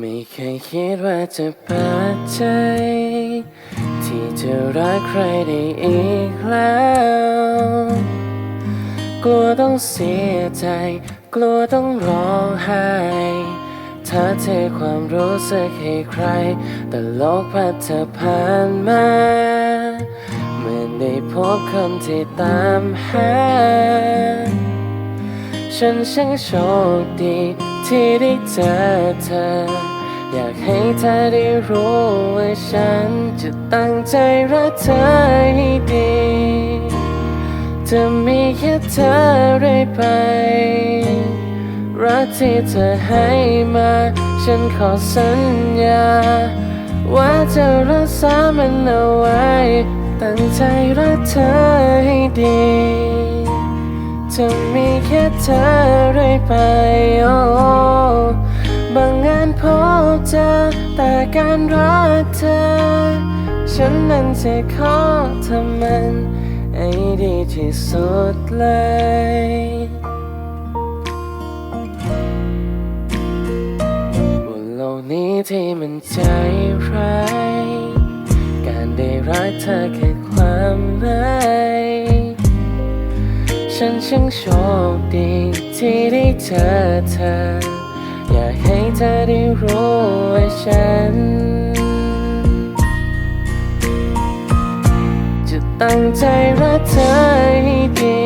ไม่เคยคิดว่าจะเปิดใจ ที่จะรักใครได้อีกแล้ว กลัวต้องเสียใจ กลัวต้องร้องไห้ถ้าเทความรู้สึกให้ใคร แต่โลกพัดเธอผ่านมาเหมือนได้พบคนที่ตามหา ฉันช่างโชคดี ที่ได้เจอเธอ อยากให้เธอได้รู้ว่าฉันจะตั้งใจรักเธอให้ดีจะมีแค่เธอเรื่อยไป รักที่เธอให้มา ฉันขอสัญญา ว่าจะรักษามันเอาไว้ ตั้งใจรักเธอให้ดีจะมีแค่เธอเรื่อยไปโแต่การรักเธอ ฉันนั้นจะขอทำมันให้ดีที่สุดเลยบนโลกนี้ที่มันใจร้ายการได้รักเธอแคือความหมายฉันช่างโชคดีที่ได้เจอเธอ อยากให้เธอได้รู้ว่าฉัน จะตั้งใจรักเธอให้ดี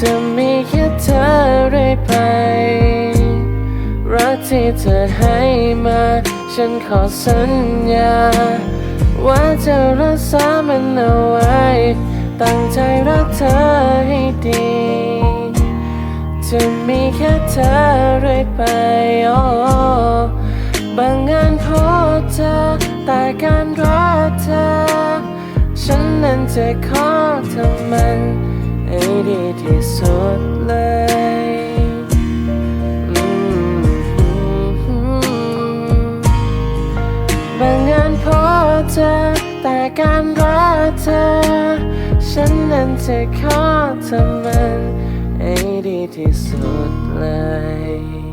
จะไมีแค่เธอเรื่อยไป รักที่เธอให้มา ฉันขอสัญญา ว่าจะรักษามันเอาไว้ ตั้งใจรักเธอให้ดี เธอเรื่อยไปโอ้บางงานพบเธอแต่การรักเธอ ฉันนั้นจะขอทำมันให้ดีที่สุดเลยอืมบางงานพบเธอแต่การรักเธอ ฉันนั้นจะขอทำมัน ที่สุดเลย